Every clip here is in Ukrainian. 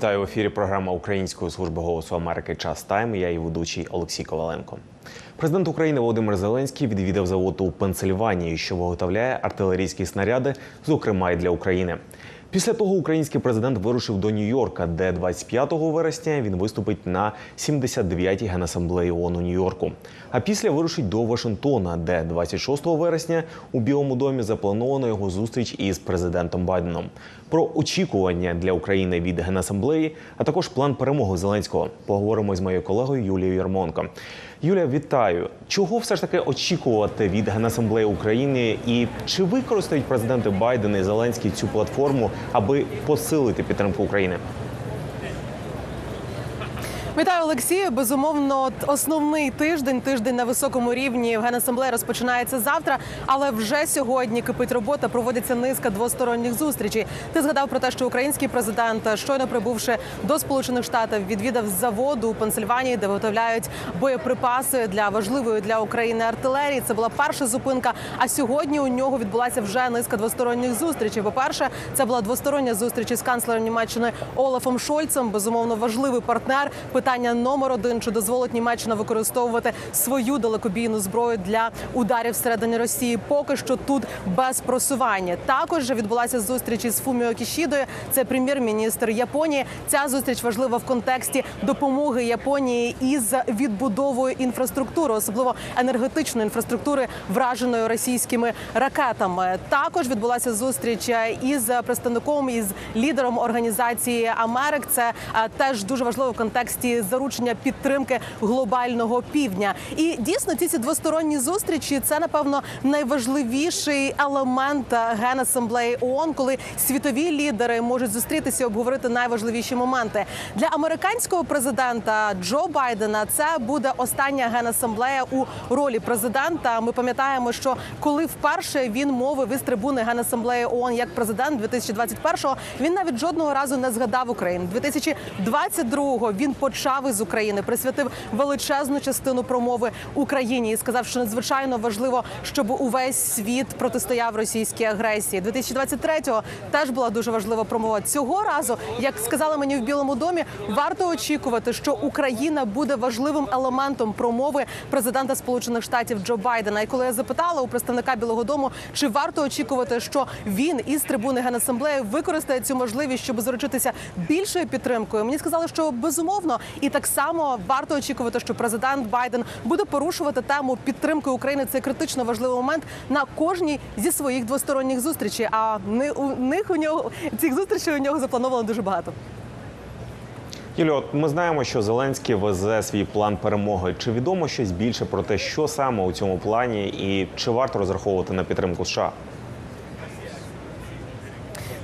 Вітаю в ефірі. Програма Української служби голосу Америки Час Тайм. Я її ведучий Олексій Коваленко. Президент України Володимир Зеленський відвідав завод у Пенсильванії, що виготовляє артилерійські снаряди, зокрема й для України. Після того український президент вирушив до Нью-Йорка, де 25 вересня він виступить на 79-й генасамблеї ООН у Нью-Йорку. А після вирушить до Вашингтона, де 26 вересня у Білому домі заплановано його зустріч із президентом Байденом. Про очікування для України від генасамблеї, а також план перемоги Зеленського. Поговоримо з моєю колегою Юлією Ярмонко. Юля, вітаю. Чого все ж таки очікувати від Генасамблеї України? І чи використають президенти Байден і Зеленський цю платформу, аби посилити підтримку України? Вітаю, Олексію. Безумовно, основний тиждень, тиждень на високому рівні в Генасамблеї розпочинається завтра. Але вже сьогодні кипить робота, проводиться низка двосторонніх зустрічей. Ти згадав про те, що український президент, щойно прибувши до Сполучених Штатів, відвідав заводу у Пенсильванії, де виготовляють боєприпаси для важливої для України артилерії. Це була перша зупинка. А сьогодні у нього відбулася вже низка двосторонніх зустрічей. По перше, це була двостороння зустріч із канцлером Німеччини Олафом Шольцем. Безумовно, важливий партнер. Питання номер один: чи дозволить Німеччина використовувати свою далекобійну зброю для ударів всередині Росії? Поки що тут без просування. Також відбулася зустріч із Фуміо Кішідою. Це прем'єр-міністр Японії. Ця зустріч важлива в контексті допомоги Японії із відбудовою інфраструктури, особливо енергетичної інфраструктури, враженої російськими ракетами. Також відбулася зустріч із представником із лідером організації Америк. Це е, теж дуже важливо в контексті заручення підтримки глобального півдня. І дійсно ці ці двосторонні зустрічі це напевно найважливіший елемент генасамблеї ООН, коли світові лідери можуть зустрітися і обговорити найважливіші моменти для американського президента Джо Байдена. Це буде остання генасамблея у ролі президента. Ми пам'ятаємо, що коли вперше він мовив із трибуни генасамблеї ООН як президент 2021-го, він навіть жодного разу не згадав Україну. 2022-го він почав із України, присвятив величезну частину промови Україні і сказав, що надзвичайно важливо, щоб увесь світ протистояв російській агресії. 2023-го теж була дуже важлива промова. Цього разу, як сказали мені в Білому домі, варто очікувати, що Україна буде важливим елементом промови президента Сполучених Штатів Джо Байдена. І коли я запитала у представника Білого Дому, чи варто очікувати, що він із трибуни генасамблеї використає цю можливість, щоб заручитися більшою підтримкою, мені сказали, що безумовно, і так само варто очікувати, що президент Байден буде порушувати тему підтримки України. Це критично важливий момент на кожній зі своїх двосторонніх зустрічей. А не у них у нього цих зустрічей у нього заплановано дуже багато. Юлія, от ми знаємо, що Зеленський везе свій план перемоги. Чи відомо щось більше про те, що саме у цьому плані, і чи варто розраховувати на підтримку США?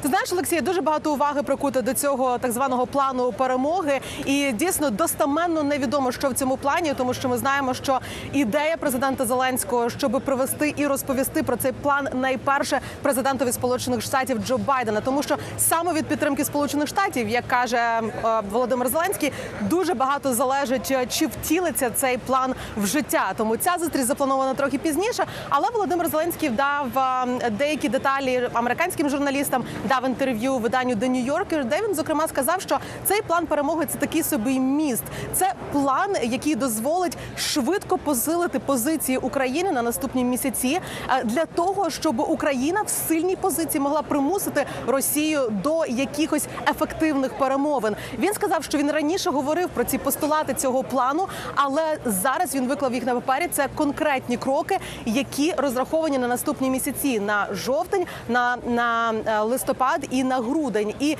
Ти знаєш, Олексій, дуже багато уваги прикуто до цього так званого плану перемоги, і дійсно достаменно невідомо, що в цьому плані, тому що ми знаємо, що ідея президента Зеленського, щоб привести і розповісти про цей план, найперше президентові Сполучених Штатів Джо Байдена, тому що саме від підтримки Сполучених Штатів, як каже е, Володимир Зеленський, дуже багато залежить, е, чи втілиться цей план в життя. Тому ця зустріч запланована трохи пізніше. Але Володимир Зеленський дав е, деякі деталі американським журналістам, дав інтерв'ю виданню The New Yorker, де він зокрема сказав, що цей план перемоги це такий собі міст. Це план, який дозволить швидко посилити позиції України на наступні місяці е, для того, щоб Україна в сильній позиції могла примусити Росію до якихось ефективних перемовин. Він сказав, що він раніше говорив про ці постулати цього плану, але зараз він виклав їх на папері. Це конкретні кроки, які розраховані на наступні місяці на жовтень, на, на е, листопад і на грудень. І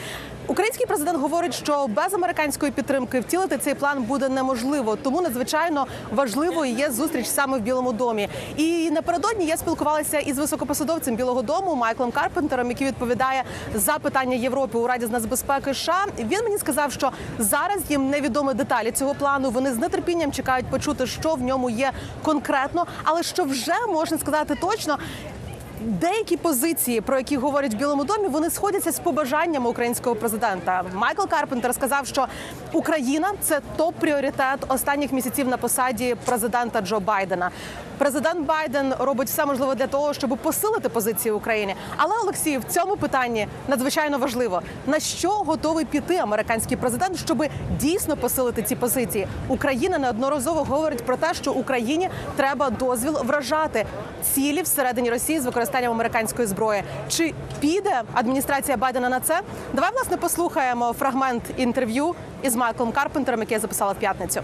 Український президент говорить, що без американської підтримки втілити цей план буде неможливо. Тому надзвичайно важливою є зустріч саме в Білому домі. І напередодні я спілкувалася із високопосадовцем Білого Дому Майклом Карпентером, який відповідає за питання Європи у Раді з нацбезпеки. США. він мені сказав, що зараз їм невідомі деталі цього плану. Вони з нетерпінням чекають почути, що в ньому є конкретно, але що вже можна сказати точно. Деякі позиції, про які говорять в Білому домі, вони сходяться з побажаннями українського президента. Майкл Карпентер сказав, що Україна це топ-пріоритет останніх місяців на посаді президента Джо Байдена. Президент Байден робить все можливе для того, щоб посилити позиції України. Але Олексій в цьому питанні надзвичайно важливо на що готовий піти американський президент, щоб дійсно посилити ці позиції. Україна неодноразово говорить про те, що Україні треба дозвіл вражати цілі всередині Росії з використанням американської зброї. Чи піде адміністрація Байдена на це? Давай власне послухаємо фрагмент інтерв'ю із Майклом Карпентером, яке я записала в п'ятницю.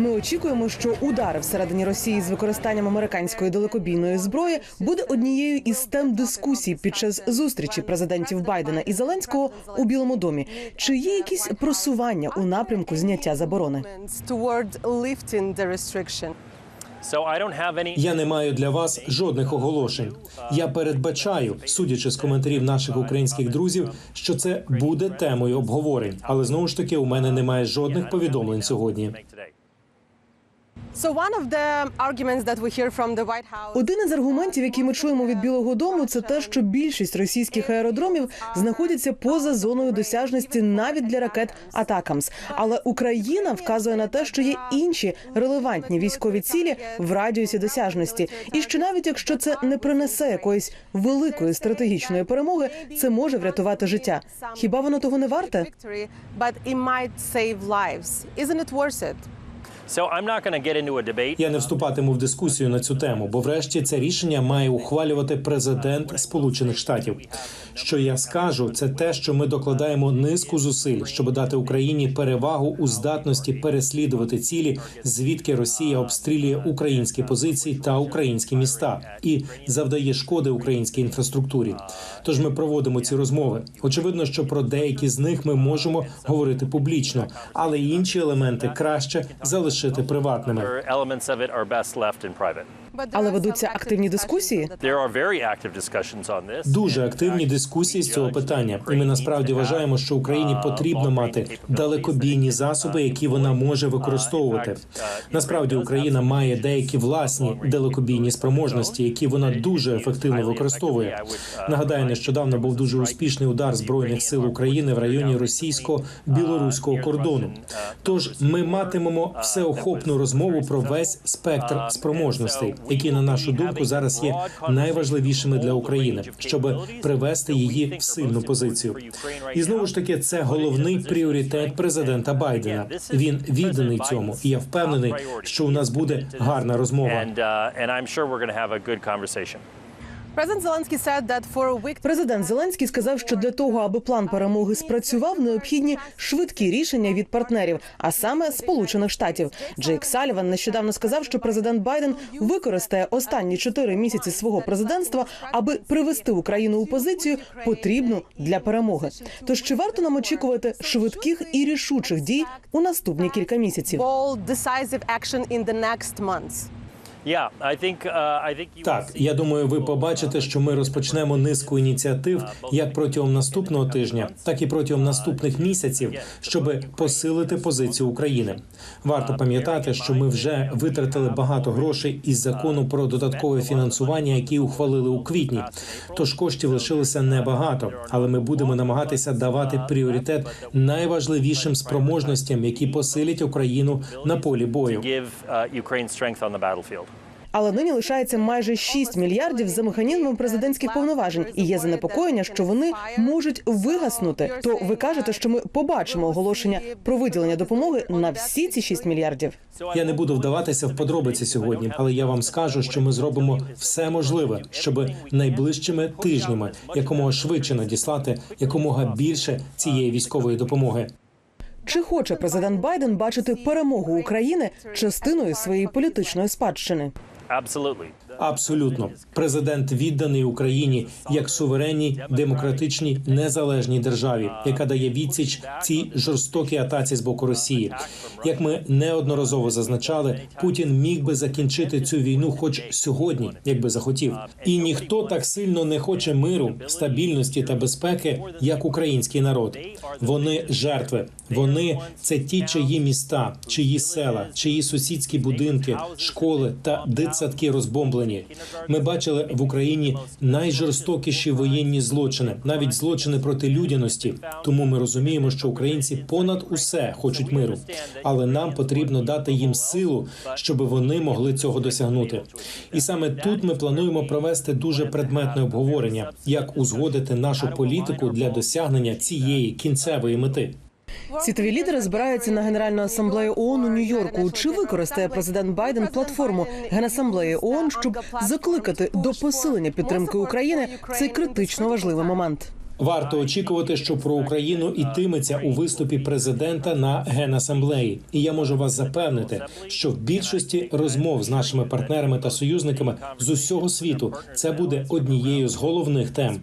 Ми очікуємо, що удари всередині Росії з використанням американської далекобійної зброї буде однією із тем дискусій під час зустрічі президентів Байдена і Зеленського у Білому домі. Чи є якісь просування у напрямку зняття заборони? Я не маю для вас жодних оголошень. Я передбачаю, судячи з коментарів наших українських друзів, що це буде темою обговорень. Але знову ж таки, у мене немає жодних повідомлень сьогодні. Один із аргументів, які ми чуємо від Білого Дому, це те, що більшість російських аеродромів знаходяться поза зоною досяжності навіть для ракет Атакамс. Але Україна вказує на те, що є інші релевантні військові цілі в радіусі досяжності, і що навіть якщо це не принесе якоїсь великої стратегічної перемоги, це може врятувати життя. Хіба воно того не варте? Я не вступатиму в дискусію на цю тему, бо врешті це рішення має ухвалювати президент Сполучених Штатів. Що я скажу, це те, що ми докладаємо низку зусиль, щоб дати Україні перевагу у здатності переслідувати цілі, звідки Росія обстрілює українські позиції та українські міста і завдає шкоди українській інфраструктурі. Тож ми проводимо ці розмови. Очевидно, що про деякі з них ми можемо говорити публічно, але інші елементи краще залишити приватними. Але ведуться активні дискусії. Дуже активні дискусії з цього питання, і ми насправді вважаємо, що Україні uh, потрібно мати далекобійні uh, засоби, які вона може використовувати. Насправді Україна має деякі власні далекобійні спроможності, які вона дуже ефективно використовує. Нагадаю, нещодавно був дуже успішний удар збройних сил України в районі російсько-білоруського кордону. Тож ми матимемо всеохопну розмову про весь спектр спроможностей, які на нашу думку зараз є найважливішими для України, щоб привести її в сильну позицію. І знову ж таки, це головний пріоритет президента Байдена. Він відданий цьому, і я впевнений, що у нас буде гарна розмова. Президент Зеленський сказав, що для того, аби план перемоги спрацював, необхідні швидкі рішення від партнерів, а саме Сполучених Штатів. Джейк Саліван нещодавно сказав, що президент Байден використає останні чотири місяці свого президентства, аби привести Україну у позицію, потрібну для перемоги. Тож чи варто нам очікувати швидких і рішучих дій у наступні кілька місяців? Uh, Так, я думаю, ви побачите, що ми розпочнемо низку ініціатив як протягом наступного тижня, так і протягом наступних місяців, щоб посилити позицію України. Варто пам'ятати, що ми вже витратили багато грошей із закону про додаткове фінансування, який ухвалили у квітні. Тож коштів лишилося небагато, але ми будемо намагатися давати пріоритет найважливішим спроможностям, які посилять Україну на полі бою. Але нині лишається майже 6 мільярдів за механізмом президентських повноважень, і є занепокоєння, що вони можуть вигаснути. То ви кажете, що ми побачимо оголошення про виділення допомоги на всі ці 6 мільярдів. Я не буду вдаватися в подробиці сьогодні, але я вам скажу, що ми зробимо все можливе, щоб найближчими тижнями якомога швидше надіслати якомога більше цієї військової допомоги. Чи хоче президент Байден бачити перемогу України частиною своєї політичної спадщини? Absolutely. Абсолютно, президент відданий Україні як суверенній, демократичній, незалежній державі, яка дає відсіч цій жорстокій атаці з боку Росії. Як ми неодноразово зазначали, Путін міг би закінчити цю війну, хоч сьогодні, якби захотів. І ніхто так сильно не хоче миру, стабільності та безпеки, як український народ. Вони жертви. Вони це ті, чиї міста, чиї села, чиї сусідські будинки, школи та дитсадки розбомблені. Шоковані. Ми бачили в Україні найжорстокіші воєнні злочини, навіть злочини проти людяності. Тому ми розуміємо, що українці понад усе хочуть миру, але нам потрібно дати їм силу, щоб вони могли цього досягнути. І саме тут ми плануємо провести дуже предметне обговорення, як узгодити нашу політику для досягнення цієї кінцевої мети. Світові лідери збираються на Генеральну асамблею ООН у Нью-Йорку. Чи використає президент Байден платформу Генасамблеї ООН, щоб закликати до посилення підтримки України цей критично важливий момент? Варто очікувати, що про Україну йтиметься у виступі президента на генасамблеї. І я можу вас запевнити, що в більшості розмов з нашими партнерами та союзниками з усього світу це буде однією з головних тем.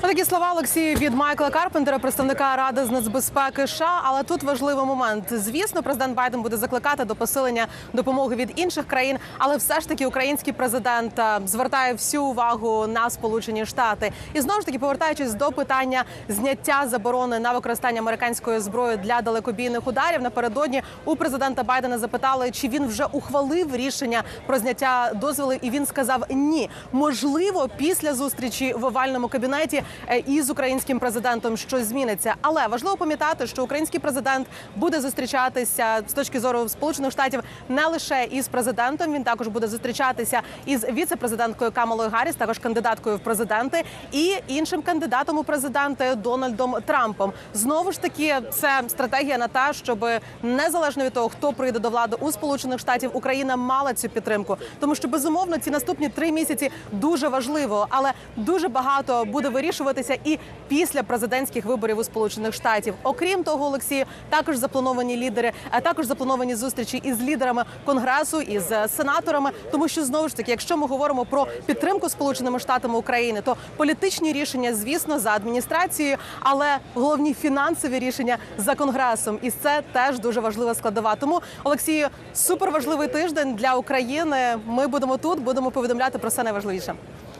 Такі слова Олексію від Майкла Карпентера, представника Ради з нацбезпеки США. Але тут важливий момент. Звісно, президент Байден буде закликати до посилення допомоги від інших країн, але все ж таки український президент е, звертає всю увагу на Сполучені Штати. І знову ж таки, повертаючись до питання зняття заборони на використання американської зброї для далекобійних ударів, напередодні у президента Байдена запитали, чи він вже ухвалив рішення про зняття дозволів, і він сказав ні. Можливо, після зустрічі в овальному кабінеті е, із українським президентом щось зміниться. Але важливо пам'ятати, що український президент буде зустрічатися з точки зору Сполучених Штатів не лише із президентом. Він також буде зустрічатися із віце-президенткою Камалою Гарріс, також кандидаткою в президенти, і іншим кандидатом у президенти Дональдом Трампом. Знову ж таки, це стратегія на те, щоб незалежно від того, хто прийде до влади у Сполучених Штатів, Україна мала цю підтримку, тому що безумовно ці наступні три місяці дуже важливо, але дуже багато буде вирішуватися і після президентських виборів у Сполучених Штатів. Окрім того, Олексію, також заплановані лідери, а також заплановані зустрічі із лідерами конгресу із е, сенаторами. Тому що знову ж таки, якщо ми говоримо про підтримку Сполученими Штатами України, то політичні рішення, звісно, за адміністрацією, але головні фінансові рішення за конгресом. І це теж дуже важлива складова. Тому Олексію, суперважливий тиждень для України. Ми будемо тут, будемо повідомляти про все найважливіше.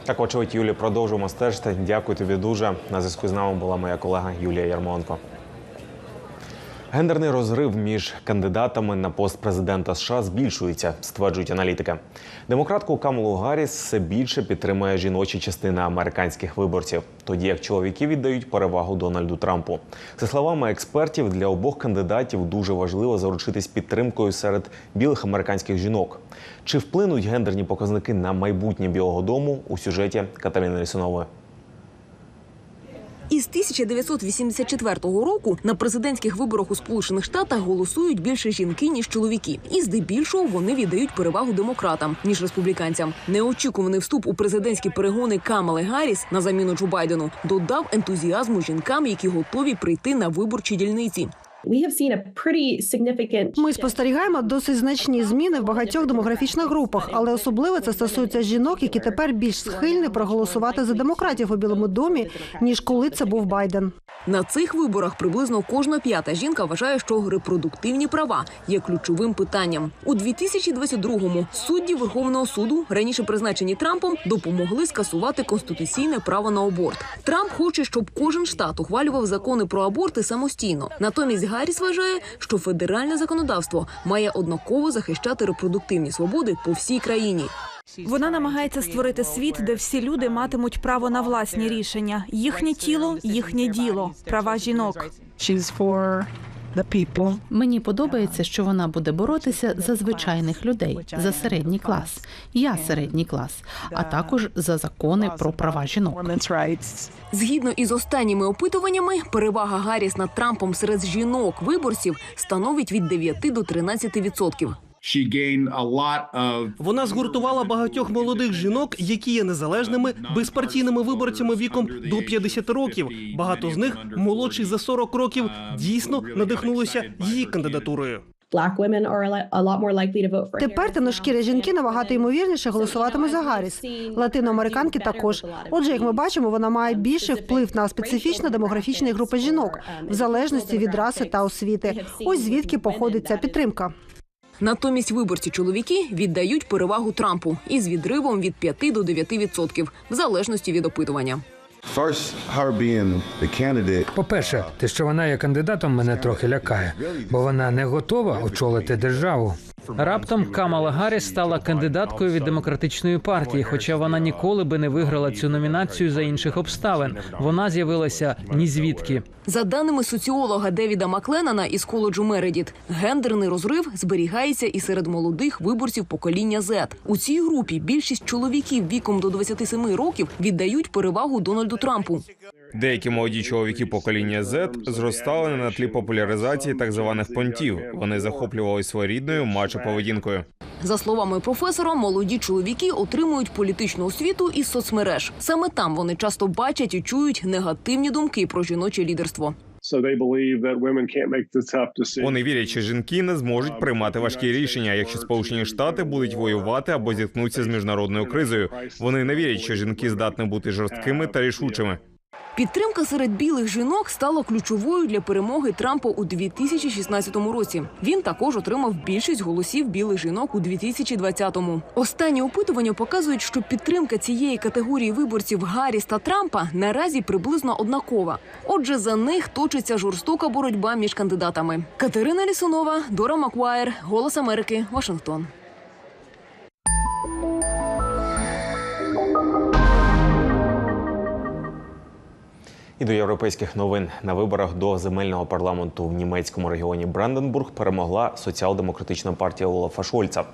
Так, очевидь, Юлі, продовжуємо стежити. Дякую тобі дуже. На зв'язку з нами була моя колега Юлія Ярмонко. Гендерний розрив між кандидатами на пост президента США збільшується, стверджують аналітики. Демократку Камалу Гарріс все більше підтримує жіночі частина американських виборців, тоді як чоловіки віддають перевагу Дональду Трампу. За словами експертів, для обох кандидатів дуже важливо заручитись підтримкою серед білих американських жінок. Чи вплинуть гендерні показники на майбутнє Білого Дому у сюжеті Катерини Лісунової? Із 1984 року на президентських виборах у Сполучених Штатах голосують більше жінки ніж чоловіки, і здебільшого вони віддають перевагу демократам ніж республіканцям. Неочікуваний вступ у президентські перегони Камали Гарріс на заміну Джо Байдену додав ентузіазму жінкам, які готові прийти на виборчі дільниці. We have seen a pretty significant Ми спостерігаємо досить значні зміни в багатьох демографічних групах, але особливо це стосується жінок, які тепер більш схильні проголосувати за демократів у Білому домі, ніж коли це був Байден. На цих виборах приблизно кожна п'ята жінка вважає, що репродуктивні права є ключовим питанням. У 2022-му судді Верховного суду, раніше призначені Трампом, допомогли скасувати конституційне право на аборт. Трамп хоче, щоб кожен штат ухвалював закони про аборти самостійно. Натомість Гарріс вважає, що федеральне законодавство має однаково захищати репродуктивні свободи по всій країні. Вона намагається створити світ, де всі люди матимуть право на власні рішення. Їхнє тіло, їхнє діло, права жінок. Мені подобається, що вона буде боротися за звичайних людей, за середній клас. Я середній клас, а також за закони про права жінок. Згідно із останніми опитуваннями, перевага Гарріс над Трампом серед жінок виборців становить від 9 до 13 відсотків. Вона згуртувала багатьох молодих жінок, які є незалежними безпартійними виборцями віком до 50 років. Багато з них молодші за 40 років дійсно надихнулися її кандидатурою. Тепер темношкірі жінки набагато ймовірніше голосуватимуть за Гарріс. Латиноамериканки також. Отже, як ми бачимо, вона має більший вплив на специфічно демографічні групи жінок в залежності від раси та освіти. Ось звідки походить ця підтримка. Натомість виборці чоловіки віддають перевагу Трампу із відривом від 5 до 9 відсотків, в залежності від опитування. Candidate. По-перше, те, що вона є кандидатом, мене трохи лякає, бо вона не готова очолити державу. Раптом Камала Гарріс стала кандидаткою від демократичної партії, хоча вона ніколи би не виграла цю номінацію за інших обставин. Вона з'явилася ні звідки. За даними соціолога Девіда Макленана із коледжу Мередіт, гендерний розрив зберігається і серед молодих виборців покоління Z. У цій групі більшість чоловіків віком до 27 років віддають перевагу Дональду Трампу. Деякі молоді чоловіки покоління Z зростали на тлі популяризації так званих понтів. Вони захоплювалися своєрідною мачо поведінкою. За словами професора, молоді чоловіки отримують політичну освіту із соцмереж. Саме там вони часто бачать і чують негативні думки про жіноче лідерство. Вони вірять, що жінки не зможуть приймати важкі рішення, якщо Сполучені Штати будуть воювати або зіткнуться з міжнародною кризою. Вони не вірять, що жінки здатні бути жорсткими та рішучими. Підтримка серед білих жінок стала ключовою для перемоги Трампа у 2016 році. Він також отримав більшість голосів білих жінок у 2020-му. Останні опитування показують, що підтримка цієї категорії виборців Гарріс та Трампа наразі приблизно однакова. Отже, за них точиться жорстока боротьба між кандидатами. Катерина Лісунова, Дора Маквайр, Голос Америки, Вашингтон. І до європейських новин на виборах до земельного парламенту в німецькому регіоні Бранденбург перемогла соціал-демократична партія Олафа Шольца.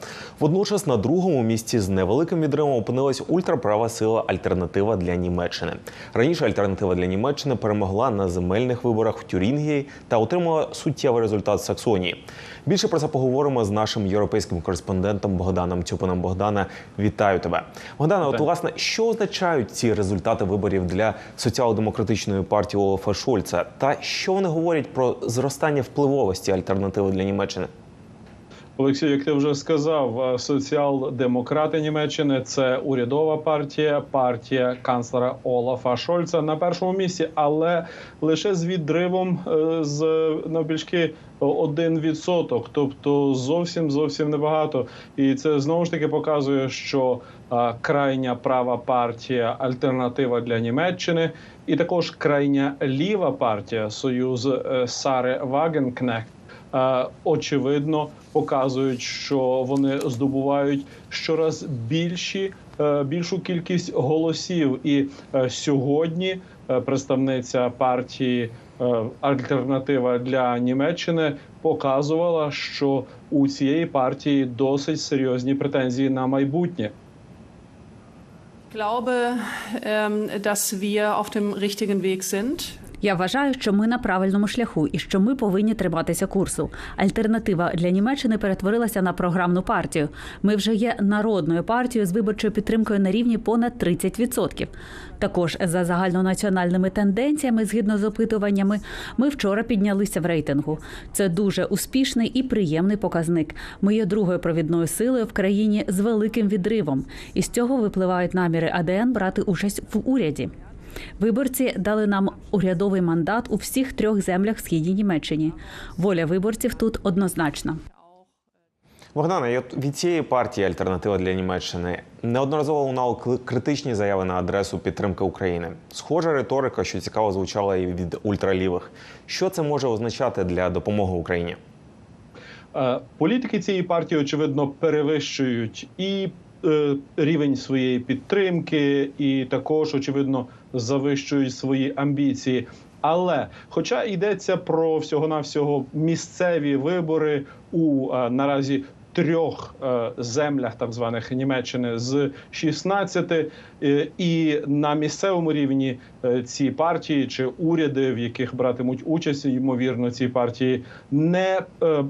Водночас на другому місці з невеликим відривом опинилась ультраправа сила Альтернатива для Німеччини. Раніше альтернатива для Німеччини перемогла на земельних виборах в Тюрінгії та отримала суттєвий результат в Саксонії. Більше про це поговоримо з нашим європейським кореспондентом Богданом Цюпином. Богдана, вітаю тебе. Богдана, от власне, що означають ці результати виборів для соціал-демократичної партії Олафа Шольца? Та що вони говорять про зростання впливовості альтернативи для Німеччини? Олексій, як ти вже сказав, соціал-демократи Німеччини це урядова партія, партія канцлера Олафа Шольца на першому місці, але лише з відривом е, з навбільшки 1%, тобто зовсім зовсім небагато. І це знову ж таки показує, що крайня права партія альтернатива для Німеччини, і також крайня ліва партія Союз е, Сари Вагенкнехт е, очевидно показують, що вони здобувають щораз більші е, більшу кількість голосів. І е, сьогодні е, представниця партії Альтернатива для Німеччини показувала, що у цієї партії досить серйозні претензії на майбутнє. glaube, ähm, dass wir auf dem richtigen Weg sind. Я вважаю, що ми на правильному шляху і що ми повинні триматися курсу. Альтернатива для Німеччини перетворилася на програмну партію. Ми вже є народною партією з виборчою підтримкою на рівні понад 30%. Також за загальнонаціональними тенденціями, згідно з опитуваннями, ми вчора піднялися в рейтингу. Це дуже успішний і приємний показник. Ми є другою провідною силою в країні з великим відривом. І з цього випливають наміри АДН брати участь в уряді. Виборці дали нам урядовий мандат у всіх трьох землях східній Німеччині. Воля виборців тут однозначна. Богдана, і от від цієї партії Альтернатива для Німеччини неодноразово лунали критичні заяви на адресу підтримки України. Схожа риторика, що цікаво звучала і від ультралівих. Що це може означати для допомоги Україні? Е, Політики цієї партії очевидно перевищують і рівень своєї підтримки, і також очевидно завищують свої амбіції. Але, хоча йдеться про всього навсього місцеві вибори у е, наразі трьох е, землях, так званих Німеччини з 16, е, і на місцевому рівні е, ці партії чи уряди, в яких братимуть участь, ймовірно, ці партії не е,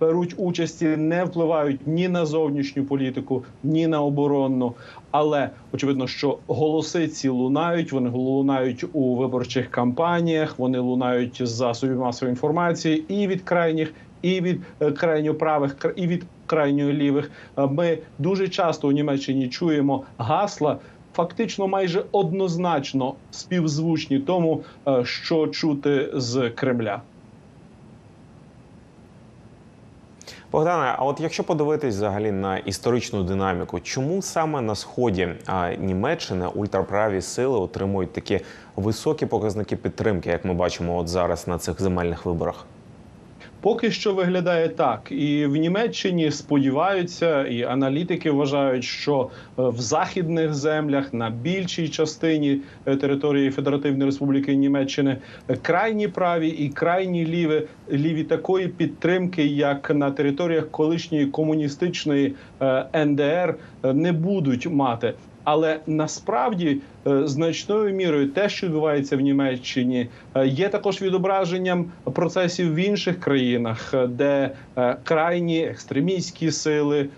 беруть участі, не впливають ні на зовнішню політику, ні на оборонну. Але очевидно, що голоси ці лунають. Вони лунають у виборчих кампаніях. Вони лунають з засобів масової інформації і від крайніх, і від е, крайньо правих, і від крайньо лівих. Е, Ми дуже часто у Німеччині чуємо гасла. Фактично майже однозначно співзвучні тому, е, що чути з Кремля. Богдане, а от якщо подивитись взагалі на історичну динаміку, чому саме на сході Німеччини ультраправі сили отримують такі високі показники підтримки, як ми бачимо от зараз на цих земельних виборах? Поки що виглядає так, і в Німеччині сподіваються, і аналітики вважають, що е, в західних землях на більшій частині е, території Федеративної Республіки Німеччини е, крайні праві і крайні ліві ліві такої підтримки, як на територіях колишньої комуністичної НДР, не будуть мати. Але насправді е, значною мірою те, що відбувається в Німеччині, е, є також відображенням процесів в інших країнах, е, де крайні екстремістські сили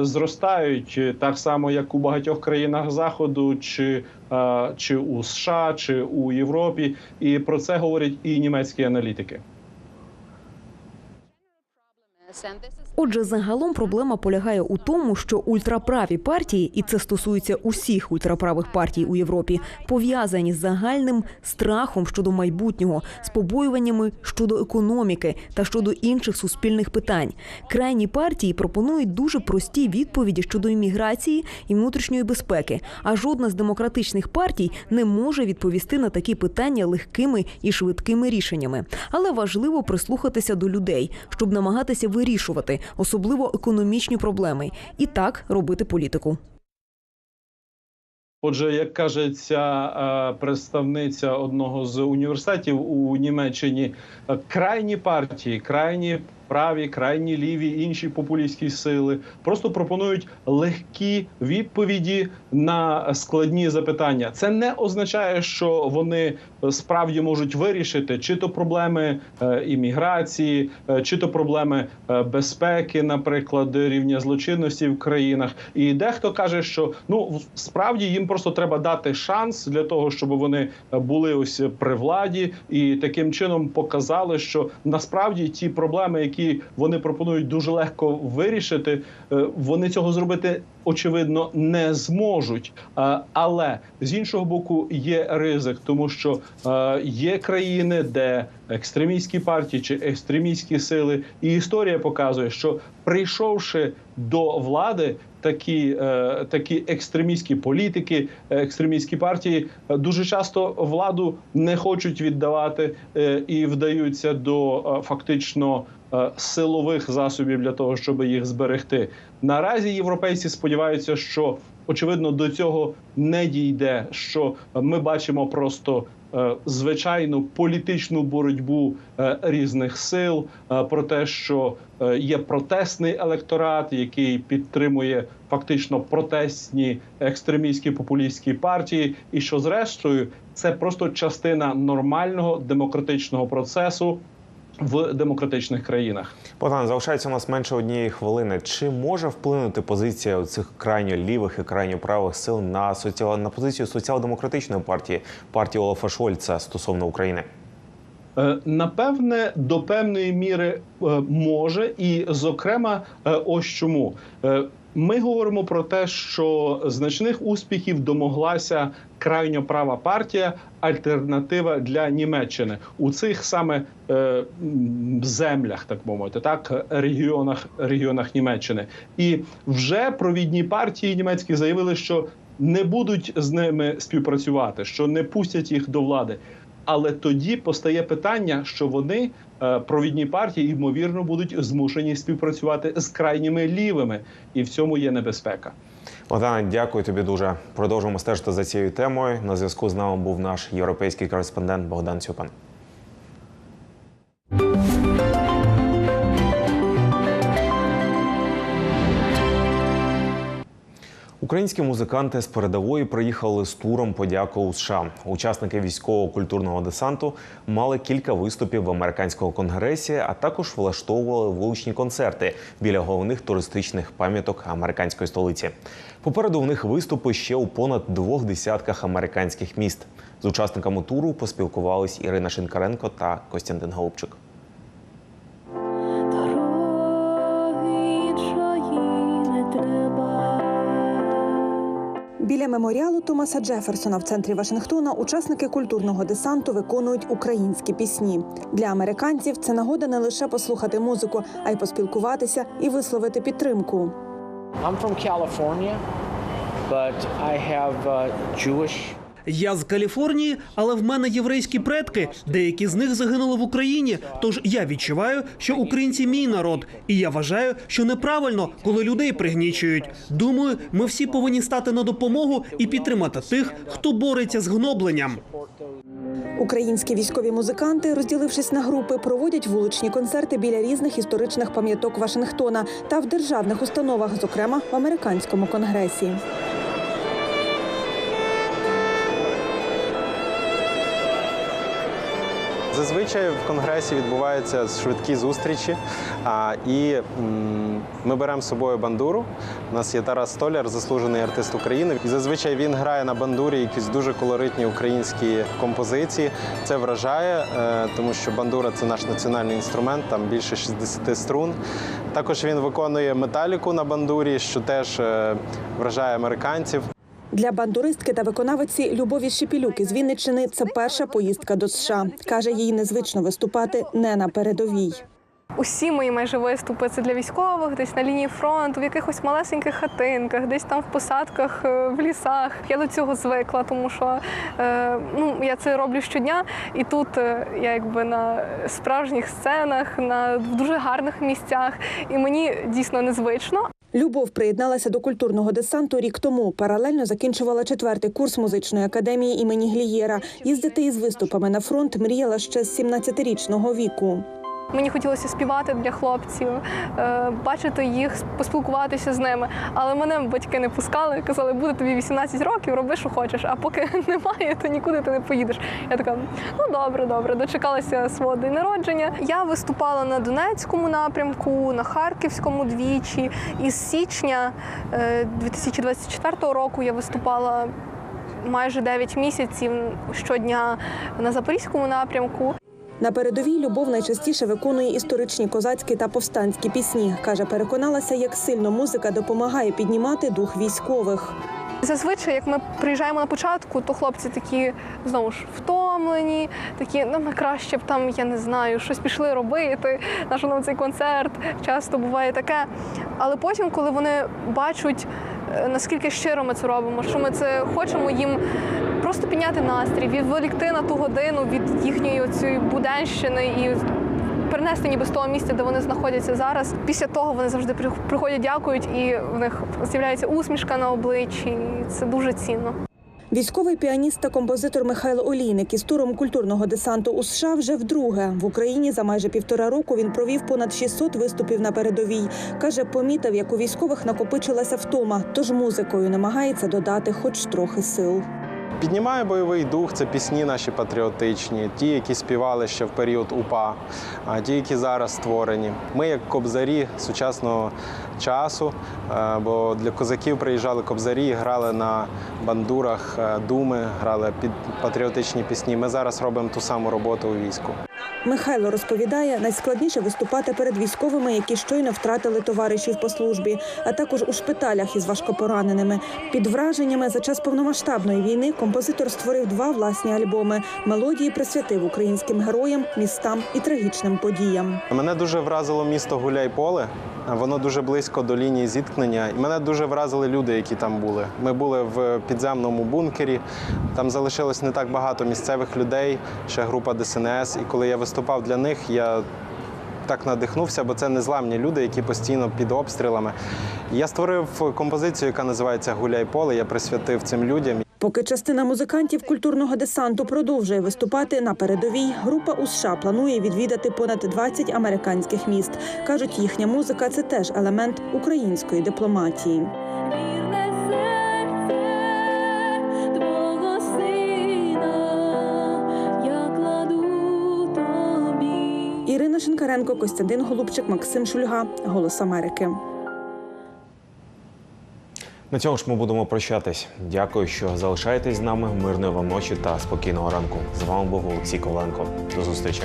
зростають так само, як у багатьох країнах заходу, чи, чи у США, чи у Європі. І про це говорять і німецькі аналітики. Отже, загалом проблема полягає у тому, що ультраправі партії, і це стосується усіх ультраправих партій у Європі, пов'язані з загальним страхом щодо майбутнього, з побоюваннями щодо економіки та щодо інших суспільних питань. Крайні партії пропонують дуже прості відповіді щодо імміграції і внутрішньої безпеки. А жодна з демократичних партій не може відповісти на такі питання легкими і швидкими рішеннями. Але важливо прислухатися до людей, щоб намагатися вирішувати, особливо економічні проблеми, і так робити політику. Отже, як каже ця е, представниця одного з університетів у Німеччині, е, крайні партії, крайні праві, крайні ліві, інші популістські сили просто пропонують легкі відповіді на складні запитання. Це не означає, що вони справді можуть вирішити чи то проблеми е, імміграції, е, чи то проблеми е, безпеки, наприклад, рівня злочинності в країнах. І дехто каже, що ну справді їм просто треба дати шанс для того, щоб вони були ось при владі, і таким чином показали, що насправді ті проблеми, які вони пропонують дуже легко вирішити, е, вони цього зробити очевидно не зможуть. Е, Але з іншого боку є ризик, тому що е, є країни, де екстремістські партії чи екстремістські сили, і історія показує, що прийшовши до влади. Такі такі екстремістські політики, екстремістські партії дуже часто владу не хочуть віддавати і вдаються до фактично силових засобів для того, щоб їх зберегти. Наразі європейці сподіваються, що очевидно до цього не дійде. Що ми бачимо просто е, звичайну політичну боротьбу е, різних сил е, про те, що е, є протестний електорат, який підтримує фактично протестні екстремістські популістські партії, і що зрештою це просто частина нормального демократичного процесу в демократичних країнах. Богдан, залишається у нас менше однієї хвилини. Чи може вплинути позиція цих крайньо лівих і крайньо правих сил на соціал... на позицію соціал-демократичної партії партії Олафа Шольца стосовно України? Е, Напевне, до певної міри е, може, і зокрема, е, ось чому ми говоримо про те, що значних успіхів домоглася крайньо права партія, альтернатива для Німеччини у цих саме е, землях, так мовити, так регіонах регіонах Німеччини, і вже провідні партії німецькі заявили, що не будуть з ними співпрацювати, що не пустять їх до влади. Але тоді постає питання, що вони е, провідні партії ймовірно будуть змушені співпрацювати з крайніми лівими, і в цьому є небезпека. Богдан, дякую тобі дуже. Продовжуємо стежити за цією темою. На зв'язку з нами був наш європейський кореспондент Богдан Цюпан. Українські музиканти з передової приїхали з туром подяку у США. Учасники військового культурного десанту мали кілька виступів в американському конгресі, а також влаштовували вуличні концерти біля головних туристичних пам'яток американської столиці. Попереду в них виступи ще у понад двох десятках американських міст. З учасниками туру поспілкувались Ірина Шинкаренко та Костянтин Голубчик. Меморіалу Томаса Джеферсона в центрі Вашингтона учасники культурного десанту виконують українські пісні. Для американців це нагода не лише послухати музику, а й поспілкуватися і висловити підтримку. I'm from California, but I have uh, Jewish Я з Каліфорнії, але в мене єврейські предки. Деякі з них загинули в Україні. Тож я відчуваю, що українці мій народ, і я вважаю, що неправильно, коли людей пригнічують. Думаю, ми всі повинні стати на допомогу і підтримати тих, хто бореться з гнобленням. Українські військові музиканти, розділившись на групи, проводять вуличні концерти біля різних історичних пам'яток Вашингтона та в державних установах, зокрема в американському конгресі. Зазвичай в конгресі відбуваються швидкі зустрічі, а, і ми беремо з собою бандуру. У нас є Тарас Столяр, заслужений артист України. І зазвичай він грає на бандурі якісь дуже колоритні українські композиції. Це вражає, е, тому що бандура це наш національний інструмент, там більше 60 струн. Також він виконує металіку на бандурі, що теж е, вражає американців. Для бандуристки та виконавиці Любові Шепілюк із Вінниччини це перша поїздка до США. Каже, їй незвично виступати не на передовій. Усі мої майже виступи це для військових, десь на лінії фронту, в якихось малесеньких хатинках, десь там в посадках, е, в лісах. Я до цього звикла, тому що е, ну, я це роблю щодня, і тут е, я якби на справжніх сценах, на в дуже гарних місцях, і мені дійсно незвично. Любов приєдналася до культурного десанту рік тому. Паралельно закінчувала четвертий курс музичної академії імені Глієра. Їздити із виступами на фронт мріяла ще з 17-річного віку. Мені хотілося співати для хлопців, е, бачити їх, поспілкуватися з ними. Але мене батьки не пускали, казали, буде тобі 18 років, роби, що хочеш. А поки немає, то нікуди ти не поїдеш. Я така, ну добре, добре. Дочекалася свого день народження. Я виступала на Донецькому напрямку, на Харківському двічі. Із січня е, 2024 року я виступала майже 9 місяців щодня на Запорізькому напрямку. На передовій Любов найчастіше виконує історичні козацькі та повстанські пісні. Каже, переконалася, як сильно музика допомагає піднімати дух військових. Зазвичай, як ми приїжджаємо на початку, то хлопці такі знову ж втомлені, такі ну краще б там, я не знаю, щось пішли робити. Наш нам цей концерт часто буває таке. Але потім, коли вони бачать, е, наскільки щиро ми це робимо, що ми це хочемо їм просто підняти настрій, відволікти на ту годину їхньої цієї буденщини і перенести ніби з того місця, де вони знаходяться зараз. Після того вони завжди при- приходять, дякують, і в них з'являється усмішка на обличчі. І це дуже цінно. Військовий піаніст та композитор Михайло Олійник із туром культурного десанту у США вже вдруге в Україні за майже півтора року він провів понад 600 виступів на передовій. каже, помітив, як у військових накопичилася втома, тож музикою намагається додати хоч трохи сил. Піднімає бойовий дух, це пісні наші патріотичні, ті, які співали ще в період УПА, а ті, які зараз створені. Ми, як кобзарі сучасного часу, е, бо для козаків приїжджали кобзарі, грали на бандурах е, думи, грали під патріотичні пісні. Ми зараз робимо ту саму роботу у війську. Михайло розповідає, найскладніше виступати перед військовими, які щойно втратили товаришів по службі, а також у шпиталях із важкопораненими. Під враженнями за час повномасштабної війни композитор створив два власні альбоми. Мелодії присвятив українським героям, містам і трагічним подіям. Мене дуже вразило місто Гуляйполе. Воно дуже близько до лінії зіткнення. І мене дуже вразили люди, які там були. Ми були в підземному бункері. Там залишилось не так багато місцевих людей, ще група ДСНС. І коли я виступав для них, я так надихнувся, бо це незламні люди, які постійно під обстрілами. Я створив композицію, яка називається Гуляй поле. Я присвятив цим людям. Поки частина музикантів культурного десанту продовжує виступати на передовій, група у США планує відвідати понад 20 американських міст. кажуть, їхня музика це теж елемент української дипломатії. Ірина Шинкаренко, Костянтин Голубчик, Максим Шульга. Голос Америки. На цьому ж ми будемо прощатись. Дякую, що залишаєтесь з нами. Мирної вам ночі та спокійного ранку. З вами був Олексій Коваленко. До зустрічі.